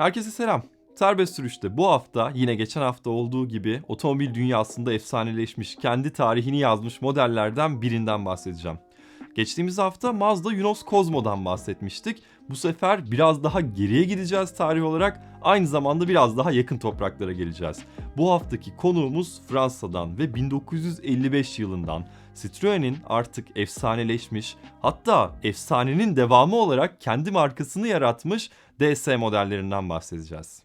Herkese selam. Serbest sürüşte bu hafta yine geçen hafta olduğu gibi otomobil dünyasında efsaneleşmiş, kendi tarihini yazmış modellerden birinden bahsedeceğim. Geçtiğimiz hafta Mazda Yunos Cosmo'dan bahsetmiştik. Bu sefer biraz daha geriye gideceğiz tarih olarak. Aynı zamanda biraz daha yakın topraklara geleceğiz. Bu haftaki konuğumuz Fransa'dan ve 1955 yılından Citroen'in artık efsaneleşmiş hatta efsanenin devamı olarak kendi markasını yaratmış DS modellerinden bahsedeceğiz.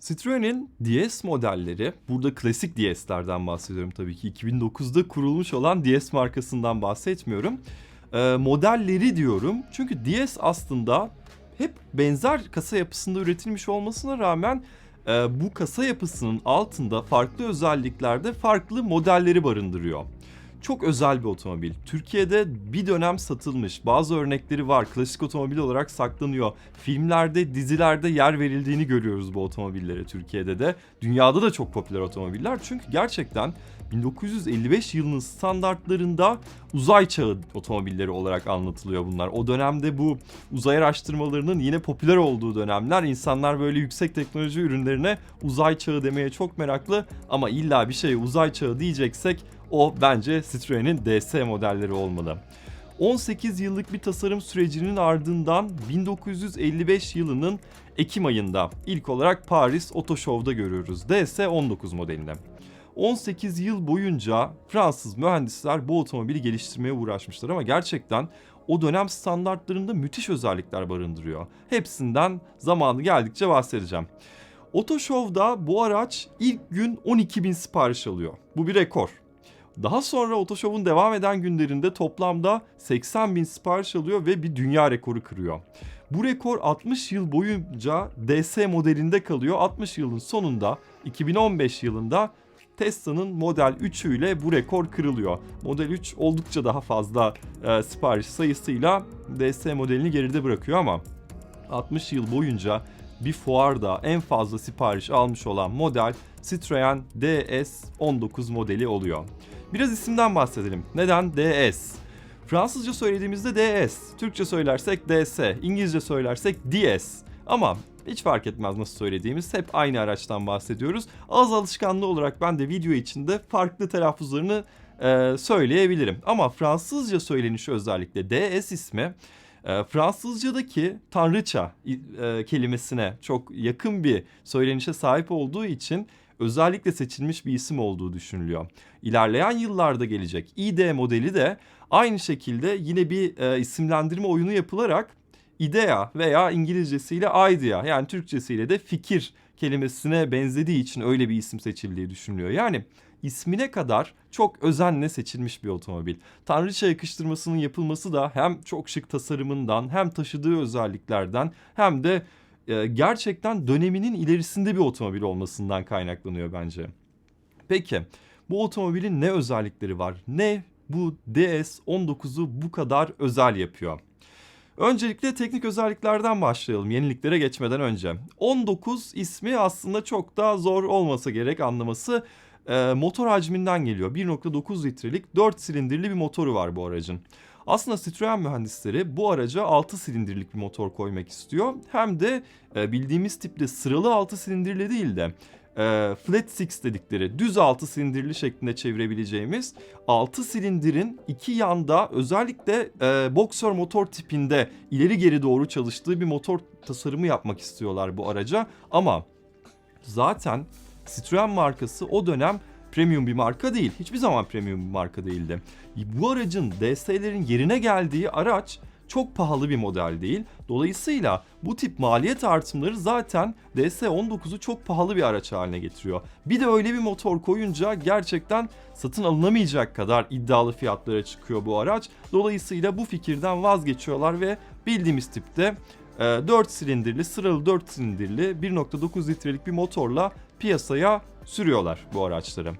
Citroen'in DS modelleri, burada klasik DS'lerden bahsediyorum tabii ki. 2009'da kurulmuş olan DS markasından bahsetmiyorum. Ee, modelleri diyorum çünkü DS aslında hep benzer kasa yapısında üretilmiş olmasına rağmen e, bu kasa yapısının altında farklı özelliklerde farklı modelleri barındırıyor. Çok özel bir otomobil. Türkiye'de bir dönem satılmış. Bazı örnekleri var. Klasik otomobil olarak saklanıyor. Filmlerde, dizilerde yer verildiğini görüyoruz bu otomobillere Türkiye'de de. Dünyada da çok popüler otomobiller. Çünkü gerçekten 1955 yılının standartlarında uzay çağı otomobilleri olarak anlatılıyor bunlar. O dönemde bu uzay araştırmalarının yine popüler olduğu dönemler. İnsanlar böyle yüksek teknoloji ürünlerine uzay çağı demeye çok meraklı ama illa bir şey uzay çağı diyeceksek o bence Citroen'in DS modelleri olmalı. 18 yıllık bir tasarım sürecinin ardından 1955 yılının Ekim ayında ilk olarak Paris Auto Show'da görüyoruz DS-19 modelini. 18 yıl boyunca Fransız mühendisler bu otomobili geliştirmeye uğraşmışlar ama gerçekten o dönem standartlarında müthiş özellikler barındırıyor. Hepsinden zamanı geldikçe bahsedeceğim. Otoshow'da bu araç ilk gün 12 bin sipariş alıyor. Bu bir rekor. Daha sonra Otoshow'un devam eden günlerinde toplamda 80 bin sipariş alıyor ve bir dünya rekoru kırıyor. Bu rekor 60 yıl boyunca DS modelinde kalıyor. 60 yılın sonunda 2015 yılında Tesla'nın Model 3'ü ile bu rekor kırılıyor. Model 3 oldukça daha fazla e, sipariş sayısıyla DS modelini geride bırakıyor ama 60 yıl boyunca bir fuarda en fazla sipariş almış olan model Citroen DS19 modeli oluyor. Biraz isimden bahsedelim. Neden DS? Fransızca söylediğimizde DS, Türkçe söylersek DS, İngilizce söylersek DS. Ama hiç fark etmez nasıl söylediğimiz hep aynı araçtan bahsediyoruz. Ağız alışkanlığı olarak ben de video içinde farklı telaffuzlarını e, söyleyebilirim. Ama Fransızca söylenişi özellikle DS ismi e, Fransızcadaki tanrıça e, kelimesine çok yakın bir söylenişe sahip olduğu için özellikle seçilmiş bir isim olduğu düşünülüyor. İlerleyen yıllarda gelecek ID modeli de aynı şekilde yine bir e, isimlendirme oyunu yapılarak idea veya İngilizcesiyle idea yani Türkçesiyle de fikir kelimesine benzediği için öyle bir isim seçildiği düşünülüyor. Yani ismine kadar çok özenle seçilmiş bir otomobil. Tanrıça yakıştırmasının yapılması da hem çok şık tasarımından hem taşıdığı özelliklerden hem de e, gerçekten döneminin ilerisinde bir otomobil olmasından kaynaklanıyor bence. Peki bu otomobilin ne özellikleri var? Ne bu DS19'u bu kadar özel yapıyor? Öncelikle teknik özelliklerden başlayalım yeniliklere geçmeden önce. 19 ismi aslında çok daha zor olmasa gerek anlaması. E, motor hacminden geliyor. 1.9 litrelik 4 silindirli bir motoru var bu aracın. Aslında Citroen mühendisleri bu araca 6 silindirlik bir motor koymak istiyor. Hem de e, bildiğimiz tipte sıralı 6 silindirli değil de e, flat six dedikleri düz 6 silindirli şeklinde çevirebileceğimiz 6 silindirin iki yanda özellikle e, boxer motor tipinde ileri geri doğru çalıştığı bir motor tasarımı yapmak istiyorlar bu araca. Ama zaten Citroen markası o dönem premium bir marka değil. Hiçbir zaman premium bir marka değildi. Bu aracın DS'lerin yerine geldiği araç çok pahalı bir model değil. Dolayısıyla bu tip maliyet artımları zaten DS19'u çok pahalı bir araç haline getiriyor. Bir de öyle bir motor koyunca gerçekten satın alınamayacak kadar iddialı fiyatlara çıkıyor bu araç. Dolayısıyla bu fikirden vazgeçiyorlar ve bildiğimiz tipte 4 e, silindirli, sıralı 4 silindirli 1.9 litrelik bir motorla piyasaya sürüyorlar bu araçları.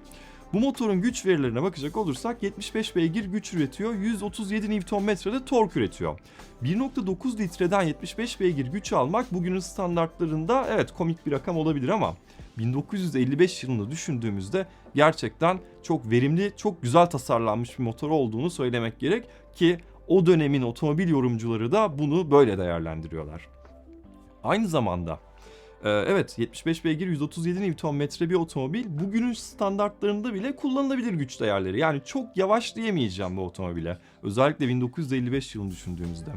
Bu motorun güç verilerine bakacak olursak 75 beygir güç üretiyor, 137 Nm'de tork üretiyor. 1.9 litreden 75 beygir güç almak bugünün standartlarında evet komik bir rakam olabilir ama 1955 yılını düşündüğümüzde gerçekten çok verimli, çok güzel tasarlanmış bir motor olduğunu söylemek gerek ki o dönemin otomobil yorumcuları da bunu böyle değerlendiriyorlar. Aynı zamanda e, evet 75 beygir 137 Nm bir otomobil bugünün standartlarında bile kullanılabilir güç değerleri. Yani çok yavaş diyemeyeceğim bu otomobile. Özellikle 1955 yılını düşündüğümüzde.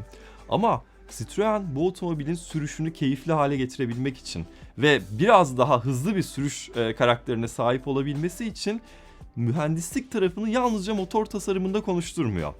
Ama Citroen bu otomobilin sürüşünü keyifli hale getirebilmek için ve biraz daha hızlı bir sürüş e, karakterine sahip olabilmesi için mühendislik tarafını yalnızca motor tasarımında konuşturmuyor.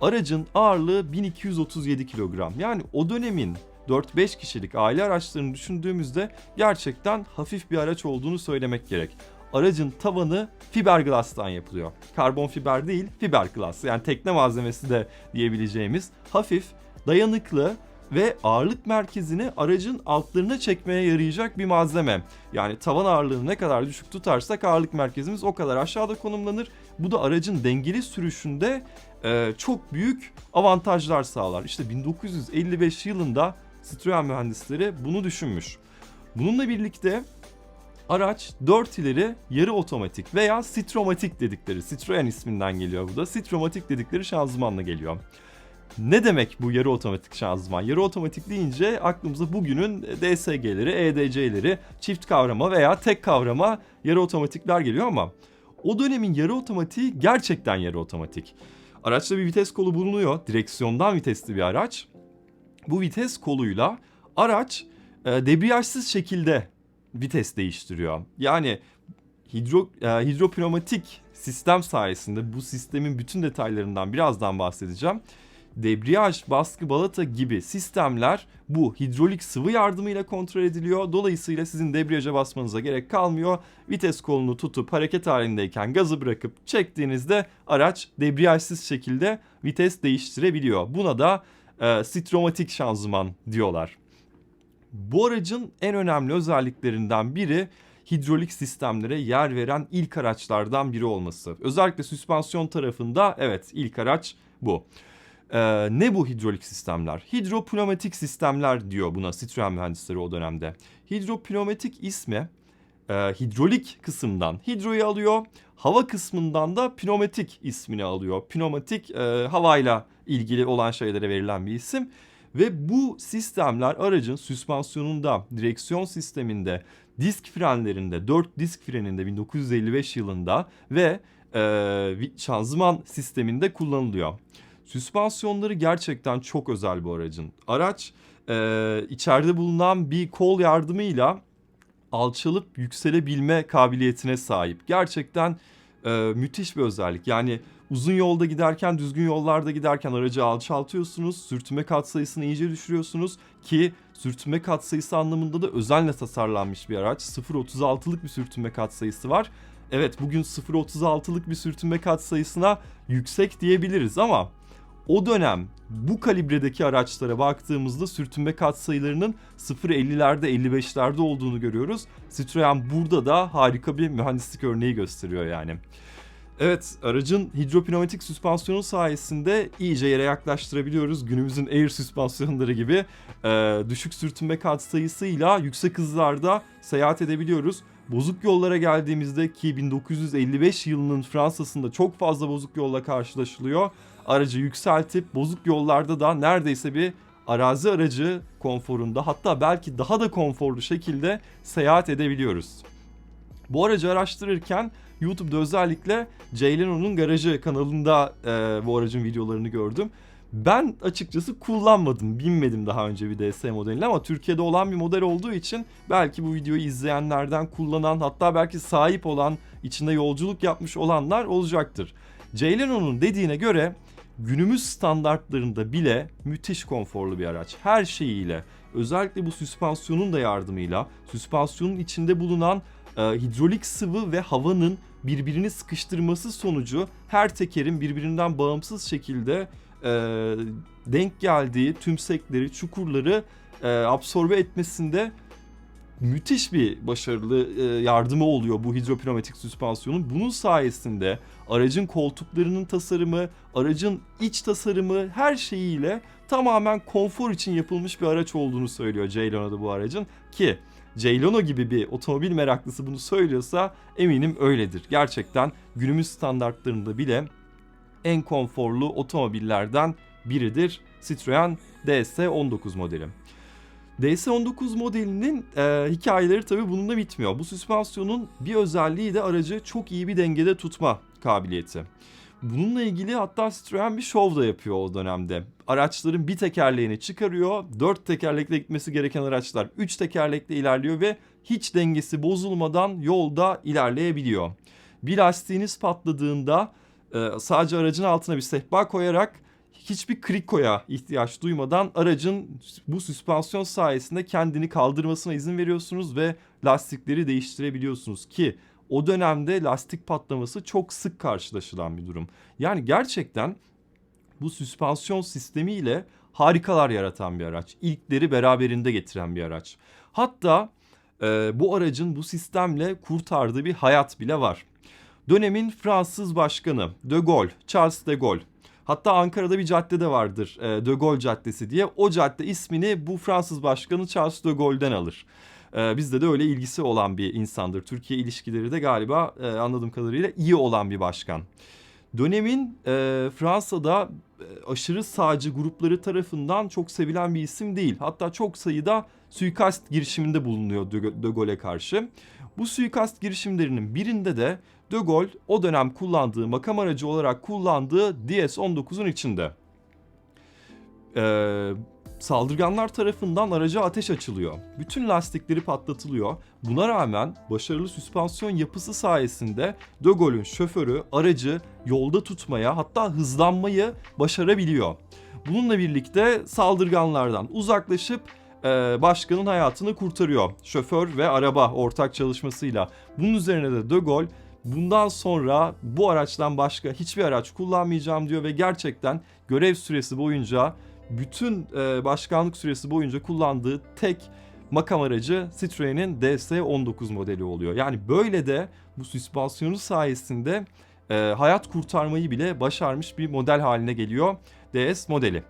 Aracın ağırlığı 1237 kilogram. Yani o dönemin 4-5 kişilik aile araçlarını düşündüğümüzde gerçekten hafif bir araç olduğunu söylemek gerek. Aracın tavanı fiberglass'tan yapılıyor. Karbon fiber değil, fiberglass. Yani tekne malzemesi de diyebileceğimiz hafif, dayanıklı ve ağırlık merkezini aracın altlarına çekmeye yarayacak bir malzeme. Yani tavan ağırlığını ne kadar düşük tutarsak ağırlık merkezimiz o kadar aşağıda konumlanır. Bu da aracın dengeli sürüşünde e, çok büyük avantajlar sağlar. İşte 1955 yılında Citroen mühendisleri bunu düşünmüş. Bununla birlikte araç 4 ileri yarı otomatik veya Citromatik dedikleri Citroen isminden geliyor bu da. Citromatik dedikleri şanzımanla geliyor. Ne demek bu yarı otomatik şanzıman? Yarı otomatik deyince aklımıza bugünün DSG'leri, EDC'leri, çift kavrama veya tek kavrama yarı otomatikler geliyor ama o dönemin yarı otomatiği gerçekten yarı otomatik. Araçta bir vites kolu bulunuyor. Direksiyondan vitesli bir araç. Bu vites koluyla araç e, debriyajsız şekilde vites değiştiriyor. Yani hidro, e, hidropneumatik sistem sayesinde bu sistemin bütün detaylarından birazdan bahsedeceğim. Debriyaj, baskı, balata gibi sistemler bu hidrolik sıvı yardımıyla kontrol ediliyor. Dolayısıyla sizin debriyaja basmanıza gerek kalmıyor. Vites kolunu tutup hareket halindeyken gazı bırakıp çektiğinizde araç debriyajsız şekilde vites değiştirebiliyor. Buna da e, sitromatik şanzıman diyorlar. Bu aracın en önemli özelliklerinden biri hidrolik sistemlere yer veren ilk araçlardan biri olması. Özellikle süspansiyon tarafında evet ilk araç bu. Ee, ne bu hidrolik sistemler? Hidropneumatik sistemler diyor buna Citroen mühendisleri o dönemde. Hidropneumatik ismi e, hidrolik kısımdan hidroyu alıyor. Hava kısmından da pneumatik ismini alıyor. Pneumatik e, havayla ilgili olan şeylere verilen bir isim. Ve bu sistemler aracın süspansiyonunda, direksiyon sisteminde, disk frenlerinde, 4 disk freninde 1955 yılında ve e, şanzıman sisteminde kullanılıyor. Süspansiyonları gerçekten çok özel bu aracın. Araç e, içeride bulunan bir kol yardımıyla alçalıp yükselebilme kabiliyetine sahip. Gerçekten e, müthiş bir özellik. Yani uzun yolda giderken, düzgün yollarda giderken aracı alçaltıyorsunuz. Sürtünme katsayısını iyice düşürüyorsunuz ki sürtünme katsayısı anlamında da özenle tasarlanmış bir araç. 0.36'lık bir sürtünme katsayısı var. Evet bugün 0.36'lık bir sürtünme katsayısına yüksek diyebiliriz ama o dönem bu kalibredeki araçlara baktığımızda sürtünme katsayılarının 0.50'lerde 55'lerde olduğunu görüyoruz. Citroen burada da harika bir mühendislik örneği gösteriyor yani. Evet aracın hidropneumatik süspansiyonu sayesinde iyice yere yaklaştırabiliyoruz. Günümüzün air süspansiyonları gibi e, düşük sürtünme katsayısıyla yüksek hızlarda seyahat edebiliyoruz. Bozuk yollara geldiğimizde ki 1955 yılının Fransa'sında çok fazla bozuk yolla karşılaşılıyor. Aracı yükseltip bozuk yollarda da neredeyse bir arazi aracı konforunda hatta belki daha da konforlu şekilde seyahat edebiliyoruz. Bu aracı araştırırken YouTube'da özellikle Jay Leno'nun garajı kanalında e, bu aracın videolarını gördüm. Ben açıkçası kullanmadım, binmedim daha önce bir DS modelini ama Türkiye'de olan bir model olduğu için belki bu videoyu izleyenlerden kullanan hatta belki sahip olan, içinde yolculuk yapmış olanlar olacaktır. Jay Leno'nun dediğine göre günümüz standartlarında bile müthiş konforlu bir araç. Her şeyiyle özellikle bu süspansiyonun da yardımıyla süspansiyonun içinde bulunan e, hidrolik sıvı ve havanın birbirini sıkıştırması sonucu her tekerin birbirinden bağımsız şekilde e, denk geldiği tümsekleri, çukurları e, absorbe etmesinde müthiş bir başarılı e, yardımı oluyor bu hidropneumatik süspansiyonun. Bunun sayesinde aracın koltuklarının tasarımı, aracın iç tasarımı her şeyiyle tamamen konfor için yapılmış bir araç olduğunu söylüyor Ceylon'a bu aracın ki Ceylono gibi bir otomobil meraklısı bunu söylüyorsa eminim öyledir. Gerçekten günümüz standartlarında bile en konforlu otomobillerden biridir Citroen DS19 modeli. DS19 modelinin e, hikayeleri tabii bununla bitmiyor. Bu süspansiyonun bir özelliği de aracı çok iyi bir dengede tutma kabiliyeti. Bununla ilgili hatta Citroen bir şov da yapıyor o dönemde. Araçların bir tekerleğini çıkarıyor, dört tekerlekle gitmesi gereken araçlar üç tekerlekle ilerliyor ve hiç dengesi bozulmadan yolda ilerleyebiliyor. Bir lastiğiniz patladığında e, sadece aracın altına bir sehpa koyarak hiçbir krikoya ihtiyaç duymadan aracın bu süspansiyon sayesinde kendini kaldırmasına izin veriyorsunuz ve lastikleri değiştirebiliyorsunuz ki o dönemde lastik patlaması çok sık karşılaşılan bir durum. Yani gerçekten bu süspansiyon sistemiyle harikalar yaratan bir araç. İlkleri beraberinde getiren bir araç. Hatta e, bu aracın bu sistemle kurtardığı bir hayat bile var. Dönemin Fransız başkanı De Gaulle, Charles de Gaulle. Hatta Ankara'da bir cadde de vardır e, De Gaulle Caddesi diye. O cadde ismini bu Fransız başkanı Charles de Gaulle'den alır. E, bizde de öyle ilgisi olan bir insandır. Türkiye ilişkileri de galiba e, anladığım kadarıyla iyi olan bir başkan. Dönemin e, Fransa'da e, aşırı sağcı grupları tarafından çok sevilen bir isim değil. Hatta çok sayıda suikast girişiminde bulunuyor De Gaulle'e karşı. Bu suikast girişimlerinin birinde de De Gaulle o dönem kullandığı makam aracı olarak kullandığı DS-19'un içinde. Ee, saldırganlar tarafından araca ateş açılıyor. Bütün lastikleri patlatılıyor. Buna rağmen başarılı süspansiyon yapısı sayesinde De Gaulle'ün şoförü aracı yolda tutmaya hatta hızlanmayı başarabiliyor. Bununla birlikte saldırganlardan uzaklaşıp e, başkanın hayatını kurtarıyor. Şoför ve araba ortak çalışmasıyla. Bunun üzerine de De Gaulle bundan sonra bu araçtan başka hiçbir araç kullanmayacağım diyor ve gerçekten görev süresi boyunca bütün e, başkanlık süresi boyunca kullandığı tek makam aracı Citroen'in DS19 modeli oluyor. Yani böyle de bu süspansiyonu sayesinde e, hayat kurtarmayı bile başarmış bir model haline geliyor DS modeli.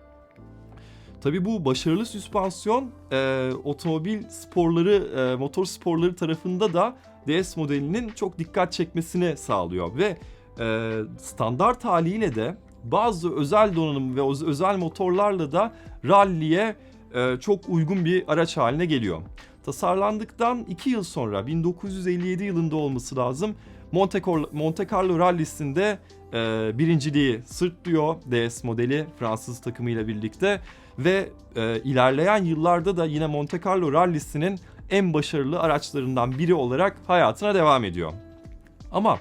Tabii bu başarılı süspansiyon e, otomobil sporları, e, motor sporları tarafında da DS modelinin çok dikkat çekmesini sağlıyor ve e, standart haliyle de bazı özel donanım ve özel motorlarla da ralliye e, çok uygun bir araç haline geliyor. Tasarlandıktan 2 yıl sonra 1957 yılında olması lazım Monte Monte Carlo rallisinde e, birinciliği sırtlıyor DS modeli Fransız takımıyla birlikte ve e, ilerleyen yıllarda da yine Monte Carlo rallisinin en başarılı araçlarından biri olarak hayatına devam ediyor. Ama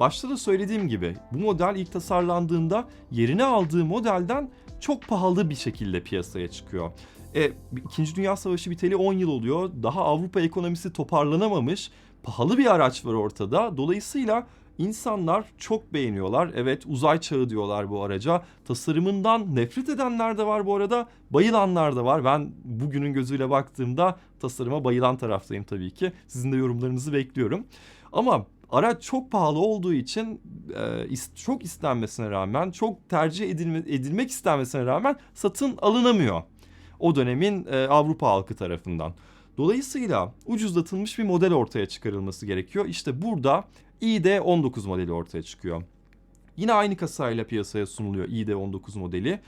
başta da söylediğim gibi bu model ilk tasarlandığında yerini aldığı modelden çok pahalı bir şekilde piyasaya çıkıyor. E, İkinci Dünya Savaşı biteli 10 yıl oluyor. Daha Avrupa ekonomisi toparlanamamış. Pahalı bir araç var ortada. Dolayısıyla İnsanlar çok beğeniyorlar. Evet uzay çağı diyorlar bu araca. Tasarımından nefret edenler de var bu arada. Bayılanlar da var. Ben bugünün gözüyle baktığımda tasarıma bayılan taraftayım tabii ki. Sizin de yorumlarınızı bekliyorum. Ama araç çok pahalı olduğu için e, çok istenmesine rağmen, çok tercih edilme, edilmek istenmesine rağmen satın alınamıyor. O dönemin e, Avrupa halkı tarafından. Dolayısıyla ucuzlatılmış bir model ortaya çıkarılması gerekiyor. İşte burada ID19 modeli ortaya çıkıyor. Yine aynı kasayla piyasaya sunuluyor ID19 modeli.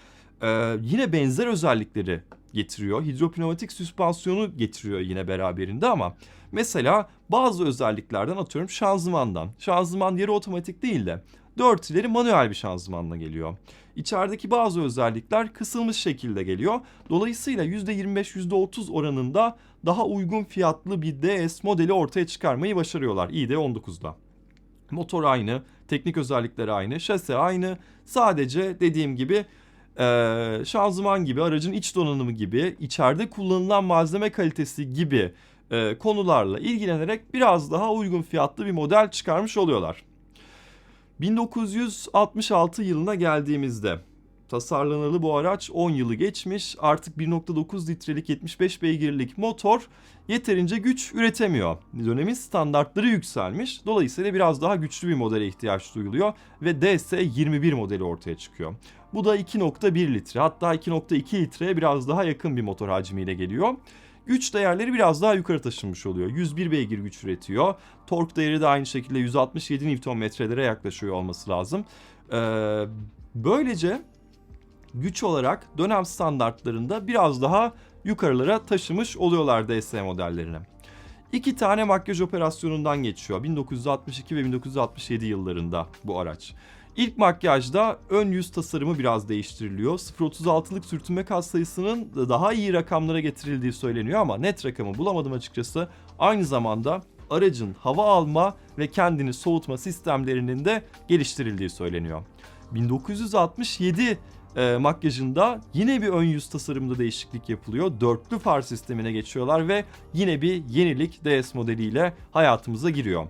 Ee, yine benzer özellikleri getiriyor. Hidropneumatik süspansiyonu getiriyor yine beraberinde ama mesela bazı özelliklerden atıyorum şanzımandan. Şanzıman yarı otomatik değil de dört ileri manuel bir şanzımanla geliyor. İçerideki bazı özellikler kısılmış şekilde geliyor. Dolayısıyla %25-%30 oranında daha uygun fiyatlı bir DS modeli ortaya çıkarmayı başarıyorlar ID19'da. Motor aynı, teknik özellikleri aynı, şase aynı. Sadece dediğim gibi e, şanzıman gibi, aracın iç donanımı gibi, içeride kullanılan malzeme kalitesi gibi e, konularla ilgilenerek biraz daha uygun fiyatlı bir model çıkarmış oluyorlar. 1966 yılına geldiğimizde tasarlanalı bu araç 10 yılı geçmiş. Artık 1.9 litrelik 75 beygirlik motor yeterince güç üretemiyor. Dönemin standartları yükselmiş. Dolayısıyla biraz daha güçlü bir modele ihtiyaç duyuluyor ve DS21 modeli ortaya çıkıyor. Bu da 2.1 litre hatta 2.2 litreye biraz daha yakın bir motor hacmiyle geliyor. Güç değerleri biraz daha yukarı taşınmış oluyor. 101 beygir güç üretiyor. Tork değeri de aynı şekilde 167 Nm'lere yaklaşıyor olması lazım. Ee, böylece güç olarak dönem standartlarında biraz daha yukarılara taşımış oluyorlar DS modellerini. İki tane makyaj operasyonundan geçiyor 1962 ve 1967 yıllarında bu araç. İlk makyajda ön yüz tasarımı biraz değiştiriliyor. 0.36'lık sürtünme kas sayısının daha iyi rakamlara getirildiği söyleniyor ama net rakamı bulamadım açıkçası. Aynı zamanda aracın hava alma ve kendini soğutma sistemlerinin de geliştirildiği söyleniyor. 1967 e, makyajında yine bir ön yüz tasarımında değişiklik yapılıyor. Dörtlü far sistemine geçiyorlar ve yine bir yenilik DS modeliyle hayatımıza giriyor.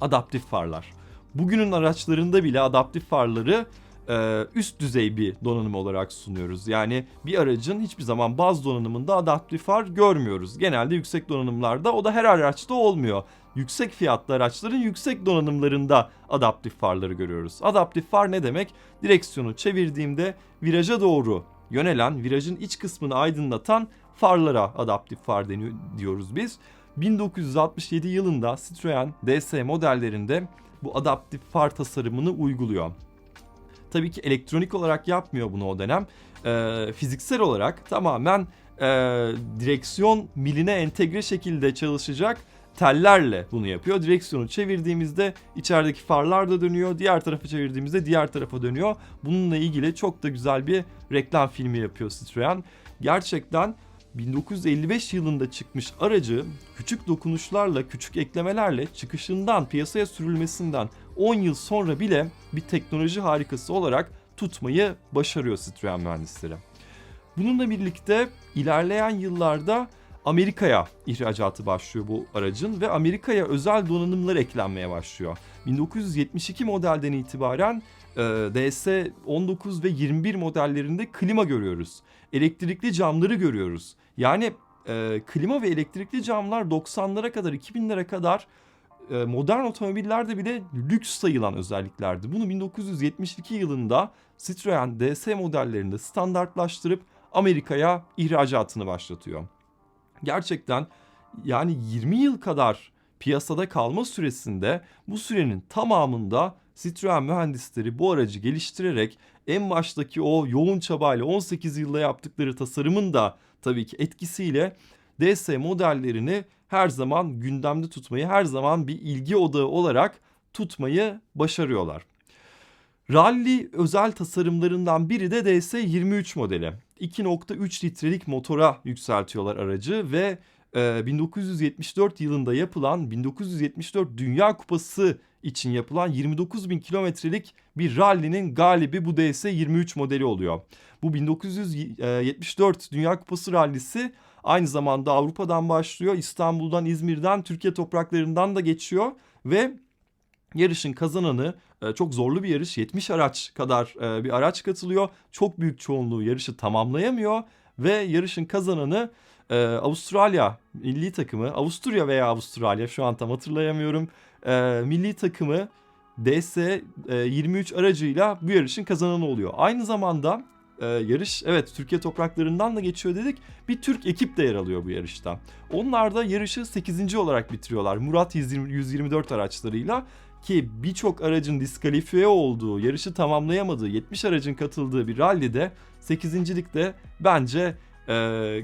Adaptif farlar. Bugünün araçlarında bile adaptif farları e, üst düzey bir donanım olarak sunuyoruz. Yani bir aracın hiçbir zaman baz donanımında adaptif far görmüyoruz. Genelde yüksek donanımlarda o da her araçta olmuyor. Yüksek fiyatlı araçların yüksek donanımlarında adaptif farları görüyoruz. Adaptif far ne demek? Direksiyonu çevirdiğimde viraja doğru yönelen, virajın iç kısmını aydınlatan farlara adaptif far deniyor diyoruz biz. 1967 yılında Citroen DS modellerinde bu adaptif far tasarımını uyguluyor. Tabii ki elektronik olarak yapmıyor bunu o dönem. Ee, fiziksel olarak tamamen e, direksiyon miline entegre şekilde çalışacak tellerle bunu yapıyor. Direksiyonu çevirdiğimizde içerideki farlar da dönüyor. Diğer tarafa çevirdiğimizde diğer tarafa dönüyor. Bununla ilgili çok da güzel bir reklam filmi yapıyor Citroen. Gerçekten 1955 yılında çıkmış aracı küçük dokunuşlarla, küçük eklemelerle çıkışından piyasaya sürülmesinden 10 yıl sonra bile bir teknoloji harikası olarak tutmayı başarıyor Citroen mühendisleri. Bununla birlikte ilerleyen yıllarda Amerika'ya ihracatı başlıyor bu aracın ve Amerika'ya özel donanımlar eklenmeye başlıyor. 1972 modelden itibaren e, DS 19 ve 21 modellerinde klima görüyoruz. Elektrikli camları görüyoruz. Yani e, klima ve elektrikli camlar 90'lara kadar 2000'lere kadar e, modern otomobillerde bile lüks sayılan özelliklerdi. Bunu 1972 yılında Citroen DS modellerinde standartlaştırıp Amerika'ya ihracatını başlatıyor. Gerçekten yani 20 yıl kadar piyasada kalma süresinde bu sürenin tamamında Citroen mühendisleri bu aracı geliştirerek en baştaki o yoğun çabayla 18 yılda yaptıkları tasarımın da tabii ki etkisiyle DS modellerini her zaman gündemde tutmayı, her zaman bir ilgi odağı olarak tutmayı başarıyorlar. Rally özel tasarımlarından biri de DS23 modeli. 2.3 litrelik motora yükseltiyorlar aracı ve 1974 yılında yapılan 1974 Dünya Kupası için yapılan 29 bin kilometrelik bir rally'nin galibi bu DS23 modeli oluyor. Bu 1974 Dünya Kupası rallisi aynı zamanda Avrupa'dan başlıyor. İstanbul'dan, İzmir'den, Türkiye topraklarından da geçiyor ve yarışın kazananı çok zorlu bir yarış 70 araç kadar bir araç katılıyor. Çok büyük çoğunluğu yarışı tamamlayamıyor ve yarışın kazananı Avustralya milli takımı Avusturya veya Avustralya şu an tam hatırlayamıyorum milli takımı DS 23 aracıyla bu yarışın kazananı oluyor. Aynı zamanda e, yarış evet Türkiye topraklarından da geçiyor dedik. Bir Türk ekip de yer alıyor bu yarışta. Onlar da yarışı 8. olarak bitiriyorlar. Murat 120, 124 araçlarıyla ki birçok aracın diskalifiye olduğu, yarışı tamamlayamadığı, 70 aracın katıldığı bir rallide 8. de bence e,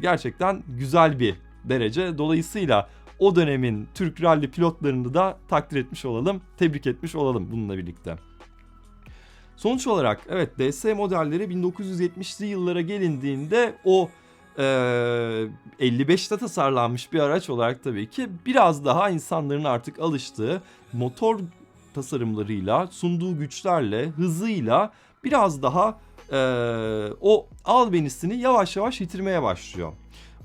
gerçekten güzel bir derece. Dolayısıyla o dönemin Türk rally pilotlarını da takdir etmiş olalım, tebrik etmiş olalım bununla birlikte. Sonuç olarak evet DS modelleri 1970'li yıllara gelindiğinde o e, 55'te tasarlanmış bir araç olarak tabii ki biraz daha insanların artık alıştığı motor tasarımlarıyla, sunduğu güçlerle, hızıyla biraz daha e, o albenisini yavaş yavaş yitirmeye başlıyor.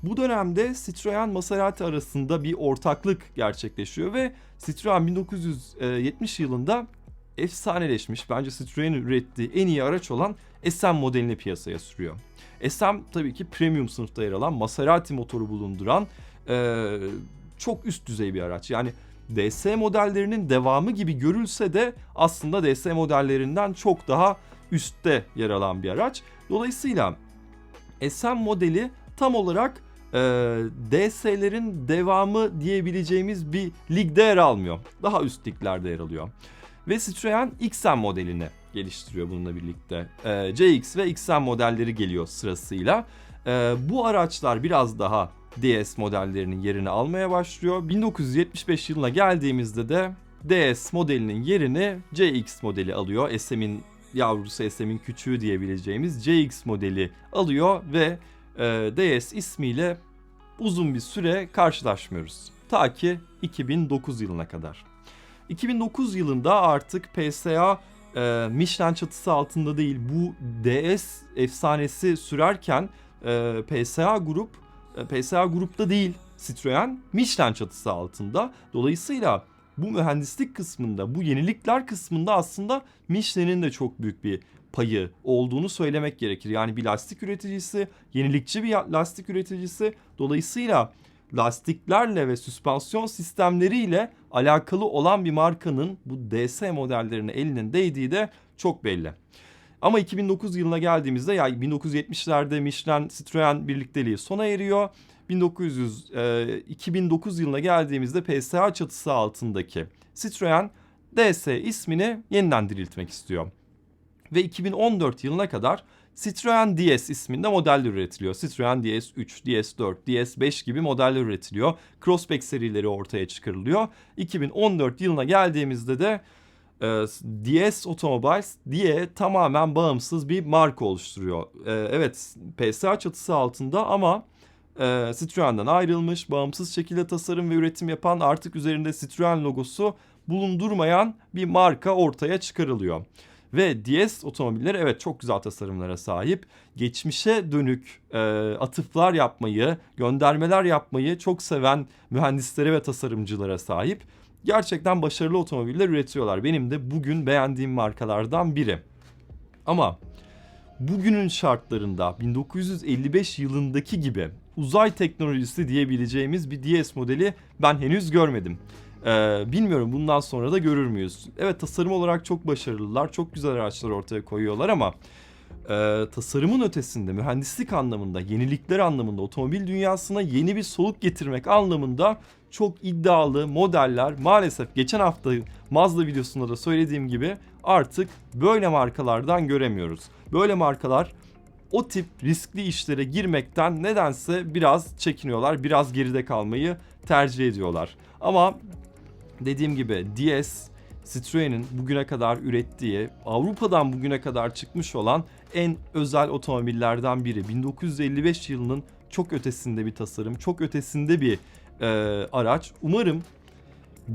Bu dönemde Citroen Maserati arasında bir ortaklık gerçekleşiyor ve Citroen 1970 yılında efsaneleşmiş bence Citroen'in ürettiği en iyi araç olan SM modelini piyasaya sürüyor. SM tabii ki premium sınıfta yer alan Maserati motoru bulunduran eee, çok üst düzey bir araç. Yani DS modellerinin devamı gibi görülse de aslında DS modellerinden çok daha üstte yer alan bir araç. Dolayısıyla SM modeli tam olarak e, DS'lerin devamı diyebileceğimiz bir ligde yer almıyor. Daha üst liglerde yer alıyor. Ve Citroen XM modelini geliştiriyor bununla birlikte. E, CX ve XM modelleri geliyor sırasıyla. E, bu araçlar biraz daha DS modellerinin yerini almaya başlıyor. 1975 yılına geldiğimizde de DS modelinin yerini CX modeli alıyor. SM'in yavrusu SM'in küçüğü diyebileceğimiz CX modeli alıyor ve e, DS ismiyle uzun bir süre karşılaşmıyoruz. Ta ki 2009 yılına kadar. 2009 yılında artık PSA e, Michelin çatısı altında değil bu DS efsanesi sürerken e, PSA grup PSA grupta değil Citroen Michelin çatısı altında. Dolayısıyla bu mühendislik kısmında, bu yenilikler kısmında aslında Michelin'in de çok büyük bir payı olduğunu söylemek gerekir. Yani bir lastik üreticisi, yenilikçi bir lastik üreticisi. Dolayısıyla lastiklerle ve süspansiyon sistemleriyle alakalı olan bir markanın bu DS modellerine elinin değdiği de çok belli. Ama 2009 yılına geldiğimizde ya 1970'lerde Michelin Citroen birlikteliği sona eriyor. 1900 e, 2009 yılına geldiğimizde PSA çatısı altındaki Citroen DS ismini yeniden diriltmek istiyor. Ve 2014 yılına kadar Citroen DS isminde modeller üretiliyor. Citroen DS3, DS4, DS5 gibi modeller üretiliyor. Crossback serileri ortaya çıkarılıyor. 2014 yılına geldiğimizde de e, DS Automobiles diye tamamen bağımsız bir marka oluşturuyor. E, evet PSA çatısı altında ama e, Citroen'den ayrılmış, bağımsız şekilde tasarım ve üretim yapan artık üzerinde Citroen logosu bulundurmayan bir marka ortaya çıkarılıyor. Ve DS otomobilleri evet çok güzel tasarımlara sahip. Geçmişe dönük e, atıflar yapmayı, göndermeler yapmayı çok seven mühendislere ve tasarımcılara sahip. Gerçekten başarılı otomobiller üretiyorlar. Benim de bugün beğendiğim markalardan biri. Ama bugünün şartlarında 1955 yılındaki gibi uzay teknolojisi diyebileceğimiz bir DS modeli ben henüz görmedim. Ee, bilmiyorum bundan sonra da görür müyüz? Evet tasarım olarak çok başarılılar, çok güzel araçlar ortaya koyuyorlar ama e, tasarımın ötesinde mühendislik anlamında, yenilikler anlamında, otomobil dünyasına yeni bir soluk getirmek anlamında çok iddialı modeller maalesef geçen hafta Mazda videosunda da söylediğim gibi artık böyle markalardan göremiyoruz. Böyle markalar o tip riskli işlere girmekten nedense biraz çekiniyorlar, biraz geride kalmayı tercih ediyorlar. Ama dediğim gibi DS Citroen'in bugüne kadar ürettiği, Avrupa'dan bugüne kadar çıkmış olan en özel otomobillerden biri. 1955 yılının çok ötesinde bir tasarım, çok ötesinde bir e, araç. Umarım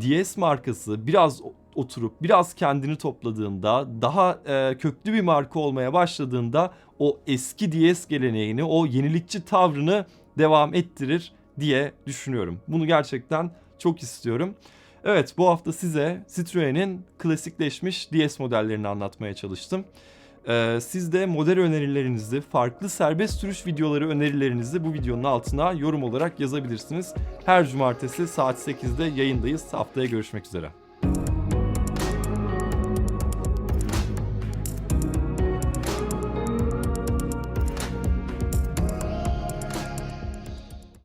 DS markası biraz oturup biraz kendini topladığında, daha e, köklü bir marka olmaya başladığında o eski DS geleneğini, o yenilikçi tavrını devam ettirir diye düşünüyorum. Bunu gerçekten çok istiyorum. Evet bu hafta size Citroen'in klasikleşmiş DS modellerini anlatmaya çalıştım. Ee, siz de model önerilerinizi, farklı serbest sürüş videoları önerilerinizi bu videonun altına yorum olarak yazabilirsiniz. Her cumartesi saat 8'de yayındayız. Haftaya görüşmek üzere.